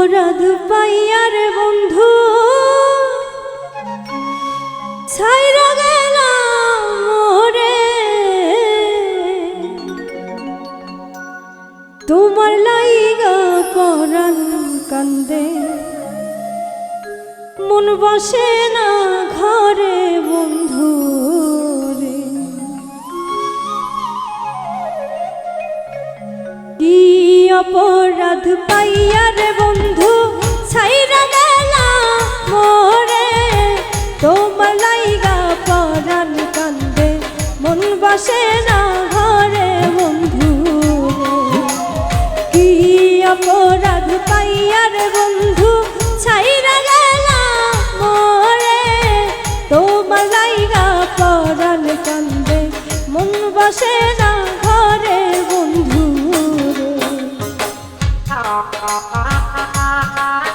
অপরাধ পাইয়ার বন্ধু। মোরে। তোমার লাইগা পরাণ কান্দে। মন বসে না ঘরে বন্ধু রে। কি অপরাধ পাইয়ার Ah, ah, ah, ah.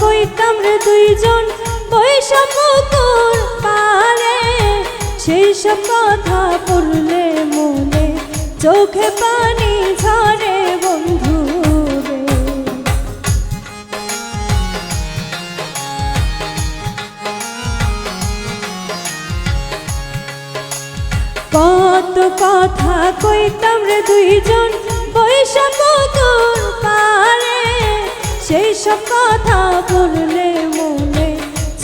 কইতাম রে দুইজন? বৈশা পুকুর পারে। সেই সব কথা পড়লে মনে চোখে পানি ঝরে বন্ধু কত কথা কইতাম রে দুইজন? বৈশা পুকুর পারে। সেই সব কথা বললে মনে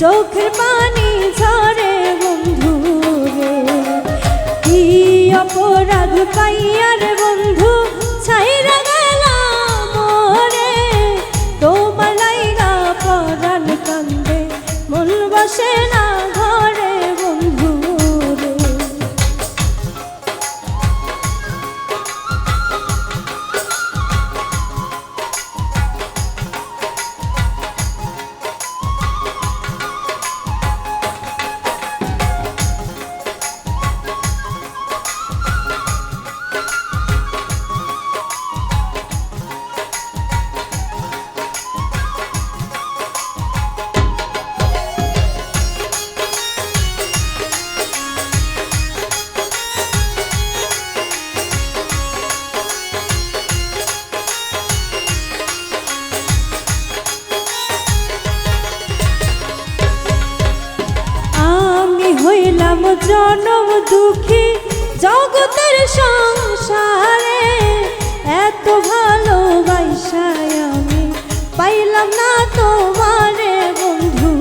চোখের পানি ঝরে বন্ধু রে। কি অপরাধ পাইয়ার বন্ধু? হইলাম জনম দুঃখী জগতের সংসারে। এত ভালোবাসায় আমি পাইলাম না তোমারে বন্ধু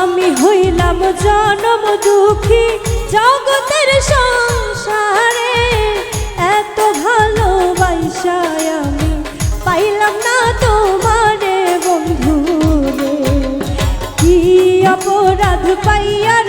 আমি হইলাম জনম দুঃখী জগতের সংসারে। এত ভালোবাসায় আমি পাইলাম না তোমারে বন্ধু রে কি অপরাধ পাইয়ার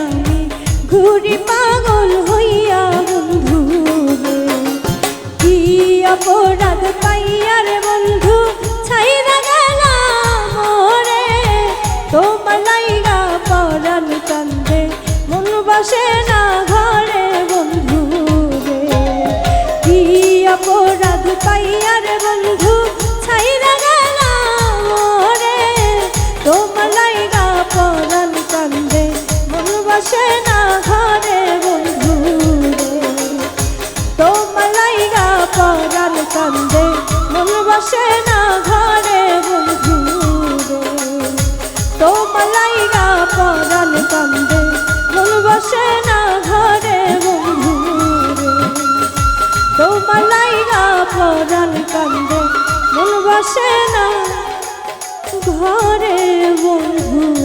আমি ঘুরি পাগল হইয়া বন্ধু কি অপরাধ পাইয়া রে বন্ধু, ছাইরা গেল মরে তোমার লাইগা পরাণ কান্দে, মন বসে না ঘরে বন্ধু কি অপরাধ পাইয়া রে বন্ধু, ছাইরা গেল তোমার লাইগা পরাণ বসে না ঘরে বন্ধু তোমার লাইগা পরাণ কান্দে, মন বসে না ঘরে বন্ধু তোমার লাইগা পরাণ কান্দে, মন বসে না ঘরে বন্ধু তোমার লাইগা পরাণ কান্দে, মন বসে না ঘরে বন্ধু